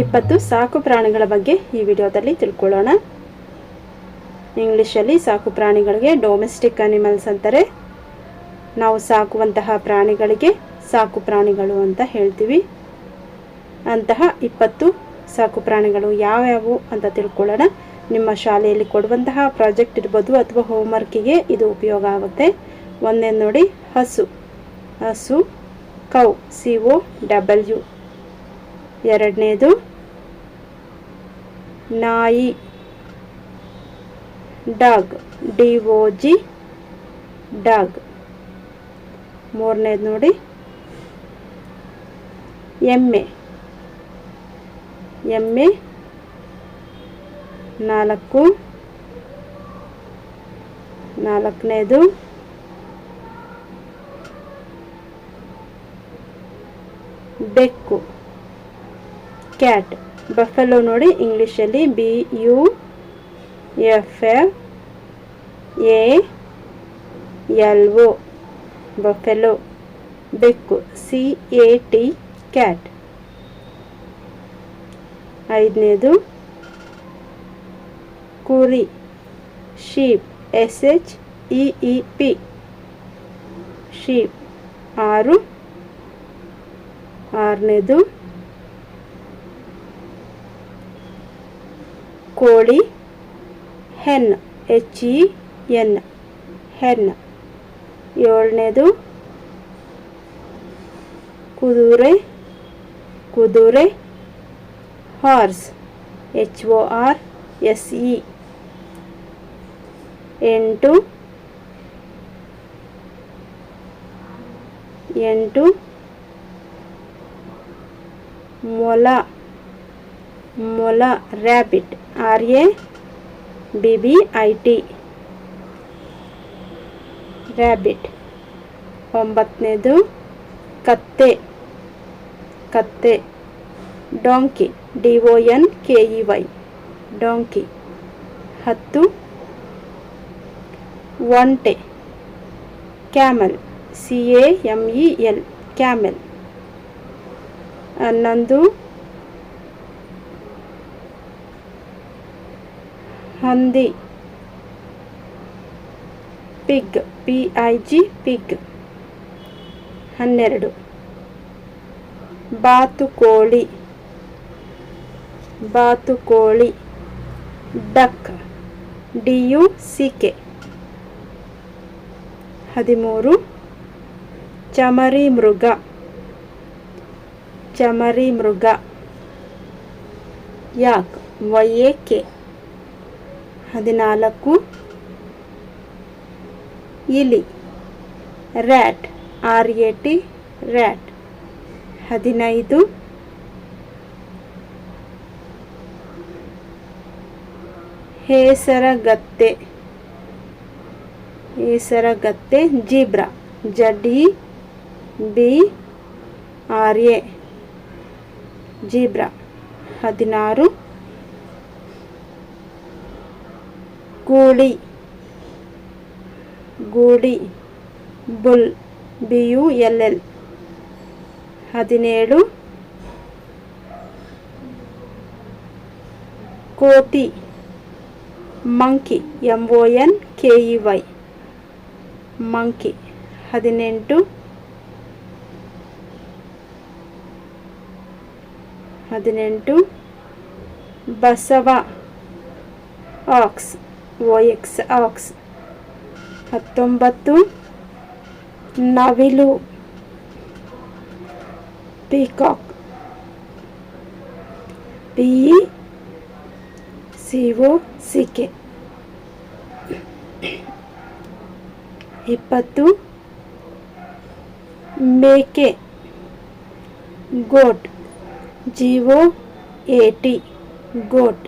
ಇಪ್ಪತ್ತು ಸಾಕು ಪ್ರಾಣಿಗಳ ಬಗ್ಗೆ ಈ ವಿಡಿಯೋದಲ್ಲಿ ತಿಳ್ಕೊಳ್ಳೋಣ. ಇಂಗ್ಲೀಷಲ್ಲಿ ಸಾಕು ಪ್ರಾಣಿಗಳಿಗೆ ಡೊಮೆಸ್ಟಿಕ್ ಅನಿಮಲ್ಸ್ ಅಂತಾರೆ. ನಾವು ಸಾಕುವಂತಹ ಪ್ರಾಣಿಗಳಿಗೆ ಸಾಕು ಪ್ರಾಣಿಗಳು ಅಂತ ಹೇಳ್ತೀವಿ. ಅಂತಹ ಇಪ್ಪತ್ತು ಸಾಕು ಪ್ರಾಣಿಗಳು ಯಾವ್ಯಾವು ಅಂತ ತಿಳ್ಕೊಳ್ಳೋಣ. ನಿಮ್ಮ ಶಾಲೆಯಲ್ಲಿ ಕೊಡುವಂತಹ ಪ್ರಾಜೆಕ್ಟ್ ಇರ್ಬೋದು ಅಥವಾ ಹೋಮ್ವರ್ಕಿಗೆ ಇದು ಉಪಯೋಗ ಆಗುತ್ತೆ. ಒಂದೇ ನೋಡಿ, ಹಸು. ಹಸು, ಕೌ, ಸಿ ಒ ಡಬಲ್ಯೂ. ಎರಡನೇದು ನಾಯಿ. Dog. D O G. Dog. ಮೂರನೇದು ನೋಡಿ. ಎಮ್ಮೆ. ಎಮ್ಮೆ. ನಾಲ್ಕು. ನಾಲ್ಕನೇದು. ಬೆಕ್ಕು. ಕ್ಯಾಟ್. ಬಫೆಲೋ ನೋಡಿ ಇಂಗ್ಲೀಷಲ್ಲಿ B U F F A L O buffalo ಬೆಕ್ಕು. ಸಿ ಎ ಟಿ ಕ್ಯಾಟ್ ಐದನೇದು ಕುರಿ. Sheep S H E E P sheep ಆರು. ಆರನೇದು ಕೋಳಿ, ಹೆನ್ ಎಚ್ ಇ ಎನ್ ಹೆನ್. ಏಳನೇದು, ಕುದುರೆ ಕುದುರೆ, horse. H O R S E ಎಂಟು ಎಂಟು, ಮೊಲ. ಮೊಲ rabbit R A B B I T rabbit ಒಂಬತ್ತನೇದು, ಕತ್ತೆ. ಕತ್ತೆ, donkey, D O N K E Y. Donkey, ಹತ್ತು. ಒಂಟೆ, camel, C A M E L, camel. ಹನ್ನೊಂದು ಹಂದಿ. Pig, P I G pig. ಹನ್ನೆರಡು. ಬಾತುಕೋಳಿ. ಬಾತುಕೋಳಿ. Duck, D U C K. ಹದಿಮೂರು. ಚಮರಿ ಮೃಗ. ಚಮರಿ ಮೃಗ. ಯಾಕ್, ವೈ ಎ ಕೆ. ಹದಿನಾಲ್ಕು. ಇಲಿ rat R A T rat ಹದಿನೈದು. ಹೇಸರಗತ್ತೆ. ಹೇಸರಗತ್ತೆ, zebra. Z B R A zebra. ಹದಿನಾರು. ಗೂಳಿ ಗೂಳಿ bull B U L L ಹದಿನೇಳು ಕೋತಿ monkey M O N K E Y monkey ಹದಿನೆಂಟು ಹದಿನೆಂಟು ಬಸವ ಆಕ್ಸ್ ಒ ಎಕ್ಸ್ ಆಕ್ಸ್ ಹತ್ತೊಂಬತ್ತು ನವಿಲು peacock P C O C K ಇಪ್ಪತ್ತು ಮೇಕೆ goat G O A T goat